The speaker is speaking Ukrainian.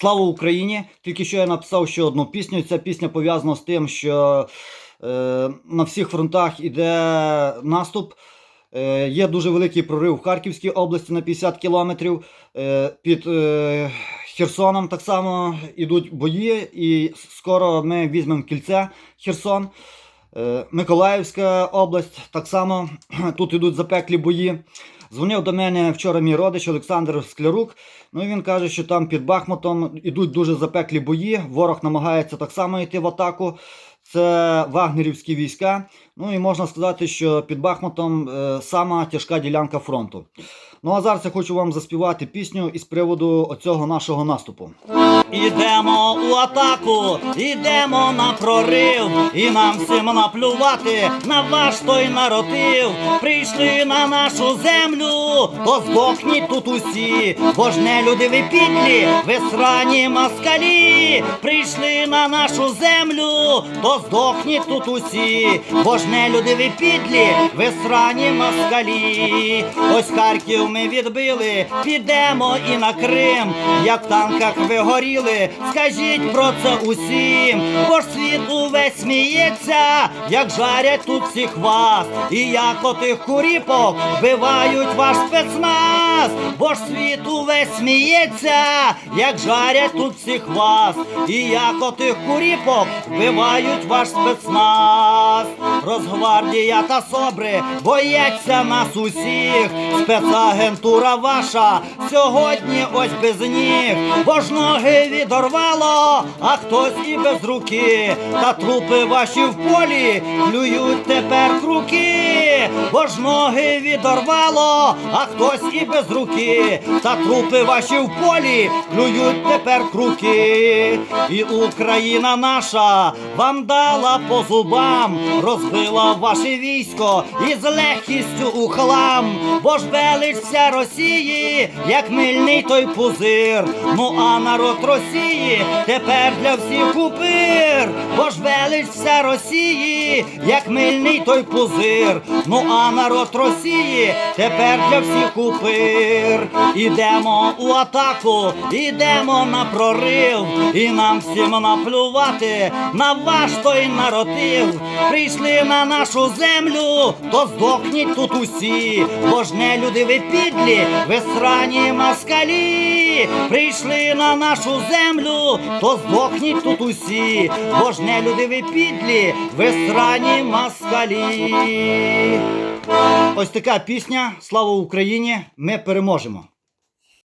Слава Україні! Тільки що я написав ще одну пісню. Ця пісня пов'язана з тим, що е, на всіх фронтах іде наступ. Е, є дуже великий прорив в Харківській області на 50 кілометрів. Е, під е, Херсоном так само йдуть бої, і скоро ми візьмемо кільце Херсон. Е, Миколаївська область так само тут йдуть запеклі бої. Дзвонив до мене вчора мій родич Олександр Склярук. Ну і він каже, що там під Бахмутом ідуть дуже запеклі бої. Ворог намагається так само йти в атаку. Це вагнерівські війська. Ну і можна сказати, що під Бахмутом е, сама тяжка ділянка фронту. Ну а зараз я хочу вам заспівати пісню із приводу оцього нашого наступу. Ідемо у атаку, ідемо на прорив, і нам всім наплювати на ваш той народив. Прийшли на нашу землю, то здохніть тут усі, бо ж не люди ви підлі, ви срані москалі. Прийшли на нашу землю, то здохніть тут усі, бо ж не люди ви підлі, ви срані москалі. Ось Харків ми відбили, підемо і на Крим, як в танках ви горіли, скажіть про це усім, бо ж світ увесь сміється, як жарять тут всіх вас, і як отих куріпок вбивають ваш спецназ, бо ж світ увесь сміється, як жарять тут всіх вас, і як отих куріпок вбивають ваш спецназ. Росгвардія та собри бояться нас усіх, спецагентура ваша сьогодні ось без ніг, бо ж ноги відорвало, а хтось і без руки, та трупи ваші в полі клюють тепер круки, бо ж ноги відорвало, а хтось і без руки, та трупи ваші в полі клюють тепер круки, і Україна наша вам дала по зубам, розбила ваше військо і з легкістю у хлам, бо ж велич вся Росії, як мильний той пузир. Ну а народ Росії тепер для всіх упир, бо ж велич вся Росії, як мильний той пузир. Ну а народ Росії тепер для всіх упир. Ідемо у атаку, ідемо на прорив, і нам всім наплювати на ваш той народив. Прийшли на нашу землю, то здохніть тут усі, бо ж не люди ви підлі, ви срані москалі. Прийшли на нашу землю, то здохніть тут усі, бо ж не люди ви підлі, ви срані москалі. Ось така пісня. Слава Україні! Ми переможемо!